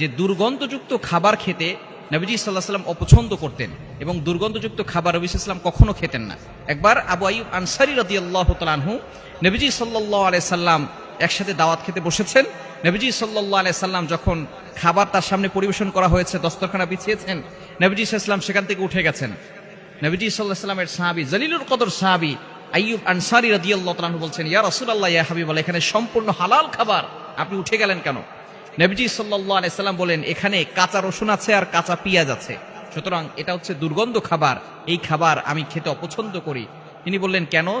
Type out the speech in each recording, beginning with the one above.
যে দুর্গন্ধযুক্ত খাবার খেতে নবীজি সাল্লাহ সাল্লাম অপছন্দ করতেন এবং দুর্গন্ধযুক্ত খাবার নবী সাল্লাম কখনো খেতেন না। একবার আবু আইব আনসারি রদি আল্লাহ তালানহু নবীজি সাল্লাহ আলাই সাল্লাম একসাথে দাওয়াত খেতে বসেছেন। নবীজি সাল্লাহ আলাই সাল্লাম যখন খাবার তার সামনে পরিবেশন করা হয়েছে, দস্তরখানা বিছিয়েছেন, নবীজি সাল্লাম সেখান থেকে উঠে গেছেন। নবীজি সাল্লাহ সাল্লামের সাহাবি জলিলুর কদর সাহাবি আইয়ুব আনসারি রাদিয়াল্লাহু তাআলা বলছেন, ইয়া রাসূলুল্লাহ, ইয়া হাবিব এখানে সম্পূর্ণ হালাল খাবার আপনি উঠে গেলেন কেন? নবীজি সাল্লাল্লাহু আলাইহি সাল্লাম বলেন, এখানে কাঁচা রসুন আছে আর কাঁচা পেঁয়াজ আছে। সুতরাং এটা হচ্ছে দুর্গন্ধ খাবার। এই খাবার আমি খেতে অপছন্দ করি। তিনি বললেন, কেন?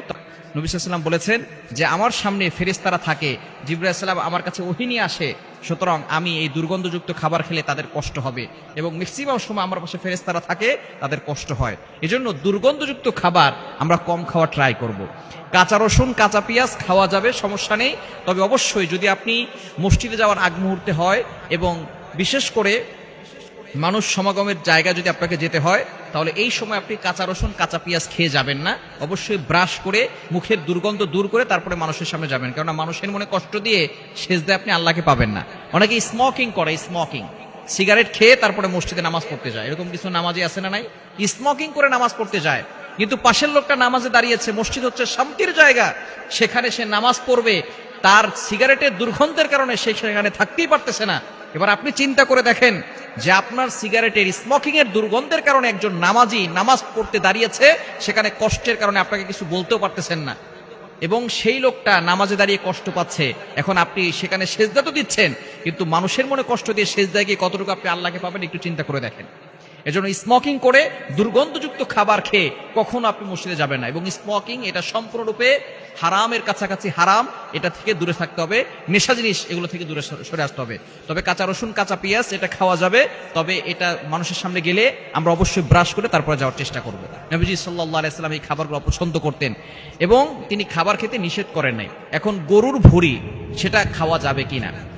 নবী সাল্লাম বলেছেন যে, আমার সামনে ফেরেশতারা থাকে, জিব্রাইল সাল্লাম আমার কাছে ওহিনী আসে, সুতরাং আমি এই দুর্গন্ধযুক্ত খাবার খেলে তাদের কষ্ট হবে এবং ম্যাক্সিমাম সময় আমার পাশে ফেরেশতারা থাকে, তাদের কষ্ট হয় এজন্য দুর্গন্ধযুক্ত খাবার আমরা কম খাওয়া ট্রাই করব। কাঁচা রসুন, কাঁচা পেঁয়াজ খাওয়া যাবে, সমস্যা নেই তবে অবশ্যই যদি আপনি মসজিদে যাওয়ার আগ মুহূর্তে হয় এবং বিশেষ করে মানুষ সমাগমের জায়গা যদি আপনাকে যেতে হয়, তাহলে এই সময় আপনি কাঁচা রসুন, কাঁচা পেঁয়াজ খেয়ে যাবেন না। অবশ্যই ব্রাশ করে মুখের দুর্গন্ধ দূর করে তারপরে মানুষের সামনে যাবেন। কেননা মানুষের মনে কষ্ট দিয়ে শেষ দিয়ে আপনি আল্লাহকে পাবেন না। অনেকে স্মোকিং করে স্মোকিং সিগারেট খেয়ে তারপরে মসজিদে নামাজ পড়তে যায়। এরকম কিছু নামাজি আছে না নাই? স্মোকিং করে নামাজ পড়তে যায়। কিন্তু পাশের লোকটা নামাজে দাঁড়িয়েছে, মসজিদ হচ্ছে শান্তির জায়গা। সেখানে সে নামাজ পড়বে তার সিগারেটের দুর্গন্ধের কারণে সে সেখানে থাকতেই পারতেছে না। এবার আপনি চিন্তা করে দেখেন যে আপনার সিগারেটের স্মোকিং এর দুর্গন্ধের কারণে একজন নামাজি নামাজ পড়তে দাঁড়িয়েছে, সেখানে কষ্টের কারণে আপনাকে কিছু বলতেও পারতেছেন না। এবং সেই লোকটা নামাজে দাঁড়িয়ে কষ্ট পাচ্ছে। এখন আপনি সেখানে সেজদা তো দিচ্ছেন, কিন্তু মানুষের মনে কষ্ট দিয়ে সেজদা গিয়ে কতটুকু আপনি আল্লাহকে পাবেন একটু চিন্তা করে দেখেন। এজন্য স্মোকিং করে দুর্গন্ধযুক্ত খাবার খেয়ে কখনো আপনি মসজিদে যাবেন না। এবং স্মোকিং এটা সম্পূর্ণরূপে হারামের কাছাকাছি হারাম, এটা থেকে দূরে থাকতে হবে। নেশা জিনিস, এগুলো থেকে দূরে সরে- আসতে হবে। তবে কাঁচা রসুন, কাঁচা পেঁয়াজ, এটা খাওয়া যাবে। তবে এটা মানুষের সামনে গেলে আমরা অবশ্যই ব্রাশ করে তারপরে যাওয়ার চেষ্টা করব। নবীজি সাল্লাহ আলাইসাল্লাম এই খাবারগুলো পছন্দ করতেন এবং তিনি খাবার খেতে নিষেধ করেন নাই। এখন গরুর ভুড়ি, সেটা খাওয়া যাবে কিনা?